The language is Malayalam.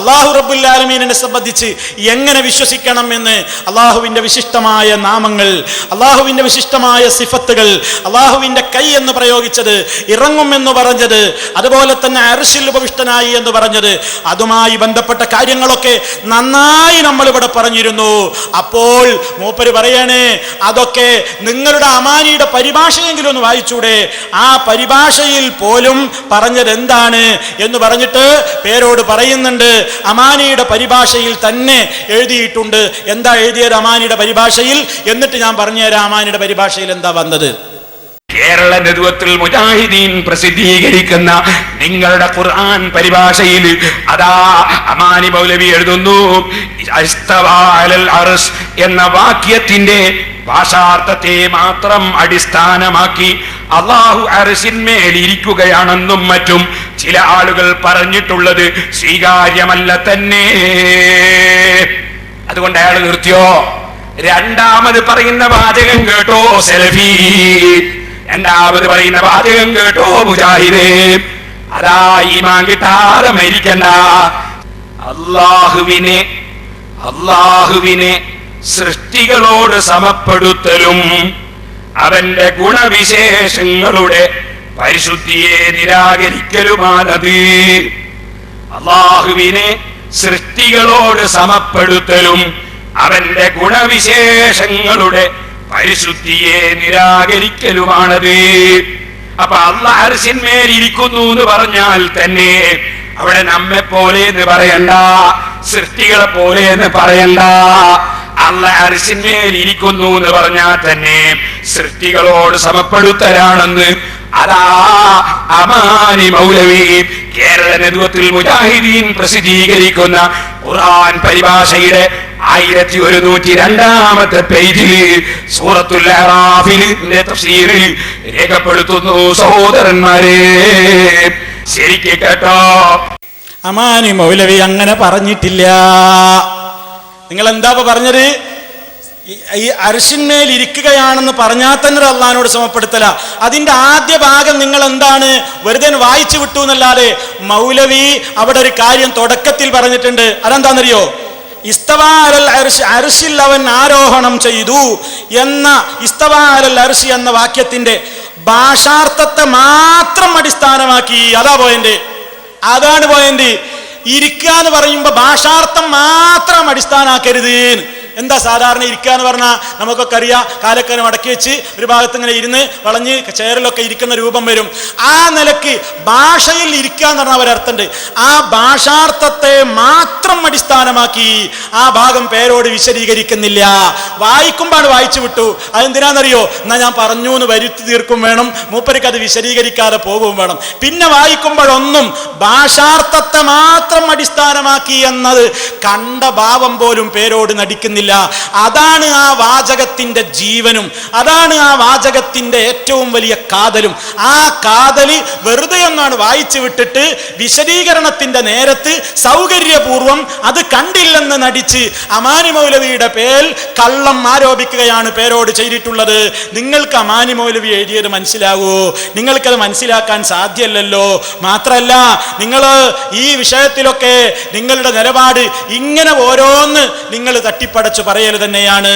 അള്ളാഹു റബുല്ലാലമീനെ സംബന്ധിച്ച് എങ്ങനെ വിശ്വസിക്കണം എന്ന് അള്ളാഹുവിന്റെ വിശിഷ്ടമായ നാമങ്ങൾ അള്ളാഹുവിന്റെ വിശിഷ്ടമായ സിഫത്തുകൾ അള്ളാഹുവിന്റെ കൈ എന്ന് പ്രയോഗിച്ചത് ഇറങ്ങും എന്ന് പറഞ്ഞത് അതുപോലെ തന്നെ അരിശിൽ ഉപവിഷ്ടനായി എന്ന് പറഞ്ഞത് അതുമായി ബന്ധപ്പെട്ട കാര്യങ്ങളൊക്കെ നന്നായി നമ്മളിവിടെ പറഞ്ഞിരുന്നു. അപ്പോൾ മൂപ്പര് പറയണേ അതൊക്കെ നിങ്ങളുടെ അമാനിയുടെ പരിഭാഷയെങ്കിലും ഒന്ന് വായിച്ചൂടെ. ആ പരിഭാഷയിൽ പോലും പറഞ്ഞത് എന്താണ് എന്ന് പറഞ്ഞിട്ട് പേരോട് പറയുന്നുണ്ട്. അമാനിയുടെ പരിഭാഷയിൽ തന്നെ എഴുതിയിട്ടുണ്ട്. എന്താ എഴുതിയത് അമാനിയുടെ പരിഭാഷയിൽ? എന്നിട്ട് ഞാൻ പറഞ്ഞുതരാം അമാനിയുടെ പരിഭാഷയിൽ എന്താ വന്നത്? കേരള നെതുവത്തിൽ മുജാഹിദീൻ പ്രസിദ്ധീകരിക്കുന്ന നിങ്ങളുടെ ഖുർആൻ പരിഭാഷയിൽ അതാ അമാനി മൗലവി എഴുതുന്നു എന്ന വാക്യത്തിന്റെ ഭാഷാർത്ഥത്തെ മാത്രം അടിസ്ഥാനമാക്കി അള്ളാഹു അറസിന്മേലിരിക്കുകയാണെന്നും മറ്റും ചില ആളുകൾ പറഞ്ഞിട്ടുള്ളത് സ്വീകാര്യമല്ല തന്നെ. അതുകൊണ്ട് അയാൾ നിർത്തിയോ? രണ്ടാമത് പറയുന്ന വാചകം കേട്ടോ സെൽഫി രണ്ടാമത് പറയുന്ന വാചകം കേട്ടോ മുജാഹിദേ. അതാ ഈമാൻ കിട്ടാതെ മരിക്കണ്ട. അള്ളാഹുവിനെ അള്ളാഹുവിനെ സൃഷ്ടികളോട് സമപ്പെടുത്തലും. അവന്റെ ഗുണവിശേഷങ്ങളുടെ പരിശുദ്ധിയെ നിരാകരിക്കലുമാണത്. അള്ളാഹുവിനെ സൃഷ്ടികളോട് സമപ്പെടുത്തലും അവന്റെ ഗുണവിശേഷങ്ങളുടെ പരിശുദ്ധിയെ നിരാകരിക്കലുമാണത്. അപ്പൊ അർശന്മേൽ എന്ന് പറഞ്ഞാൽ തന്നെ അവിടെ നമ്മെ പോലെ എന്ന് പറയണ്ട സൃഷ്ടികളെ പോലെ എന്ന് പറയണ്ട. അള്ള എന്ന് പറഞ്ഞാൽ തന്നെ സൃഷ്ടികളോട് സമപ്പെടുത്തലാണെന്ന് അതാ അമാനി മൗലവി കേരള നേതൃത്വത്തിൽ മുജാഹിദീൻ പ്രസിദ്ധീകരിക്കുന്ന ഖുർആൻ പരിഭാഷയുടെ ആയിരത്തി ഒരുന്നൂറ്റി രണ്ടാമത്തെ പേജിൽ സൂറത്തുൽ തഫ്സീറിൽ രേഖപ്പെടുത്തുന്നു സഹോദരന്മാരെ. ശരിക്ക് കേട്ടോ? അമാനി മൗലവി അങ്ങനെ പറഞ്ഞിട്ടില്ല. നിങ്ങൾ എന്താ പറഞ്ഞത്? ഈ- അരിശിന്മേൽ ഇരിക്കുകയാണെന്ന് പറഞ്ഞാൽ തന്നെ അള്ളഹാനോട് സമപ്പെടുത്തല അതിന്റെ ആദ്യ ഭാഗം നിങ്ങൾ എന്താണ് വെറുതെ വായിച്ചു വിട്ടു എന്നല്ലാതെ മൗലവി അവിടെ ഒരു കാര്യം തുടക്കത്തിൽ പറഞ്ഞിട്ടുണ്ട്. അതെന്താണെന്നറിയോ? അർശിൽ അവൻ ആരോഹണം ചെയ്തു എന്ന ഇസ്തവാരൽ അരിശി എന്ന വാക്യത്തിന്റെ ഭാഷാർത്ഥത്തെ മാത്രം അടിസ്ഥാനമാക്കി. അതാ പോയിന്റ് അതാണ് പോയിന്റ് ഇരിക്കുക എന്ന് പറയുമ്പോ ഭാഷാർത്ഥം മാത്രം അടിസ്ഥാനാക്കരുത് ന്ന്. എന്താ സാധാരണ ഇരിക്കുക എന്ന് പറഞ്ഞാൽ നമുക്കൊക്കെ അറിയാം കാലക്കനം മടക്കി വെച്ച് ഒരു ഭാഗത്ത് ഇങ്ങനെ ഇരുന്ന് വളഞ്ഞ് ചെയറിലൊക്കെ ഇരിക്കുന്ന രൂപം വരും. ആ നിലയ്ക്ക് ഭാഷയിൽ ഇരിക്കുക എന്ന് പറഞ്ഞാൽ ഒരർത്ഥമുണ്ട് ആ ഭാഷാർത്ഥത്തെ മാത്രം അടിസ്ഥാനമാക്കി ആ ഭാഗം പേരോട് വിശദീകരിക്കുന്നില്ല. വായിക്കുമ്പോഴാണ് വായിച്ചു വിട്ടു. അതെന്തിനാണെന്നറിയോ എന്നാ ഞാൻ പറഞ്ഞു എന്ന് വരുത്തി തീർക്കും വേണം. മൂപ്പർക്ക് അത് വിശദീകരിക്കാതെ പോകും വേണം. പിന്നെ വായിക്കുമ്പോഴൊന്നും ഭാഷാർത്ഥത്തെ മാത്രം അടിസ്ഥാനമാക്കി എന്നത് കണ്ട ഭാവം പോലും പേരോട് നടിക്കുന്നില്ല. അതാണ് ആ വാചകത്തിന്റെ ജീവനും. അതാണ് ആ വാചകത്തിന്റെ ഏറ്റവും വലിയ കാതലും. ആ കാതൽ വെറുതെ ഒന്നാണ് വായിച്ചു വിട്ടിട്ട് വിശദീകരണത്തിന്റെ നേരത്ത് സൗകര്യപൂർവം അത് കണ്ടില്ലെന്ന് നടിച്ച് അമാനി മൗലവിയുടെ പേൽ കള്ളം ആരോപിക്കുകയാണ് പേരോട് ചെയ്തിട്ടുള്ളത്. നിങ്ങൾക്ക് അമാനി മൗലവി എഴുതിയത് മനസ്സിലാകുമോ നിങ്ങൾക്കത് മനസ്സിലാക്കാൻ സാധ്യമല്ലല്ലോ മാത്രമല്ല നിങ്ങൾ ഈ വിഷയത്തിലൊക്കെ നിങ്ങളുടെ നിലപാട് ഇങ്ങനെ ഓരോന്ന് നിങ്ങൾ തട്ടിപ്പടച്ചു പറയൽ തന്നെയാണ്.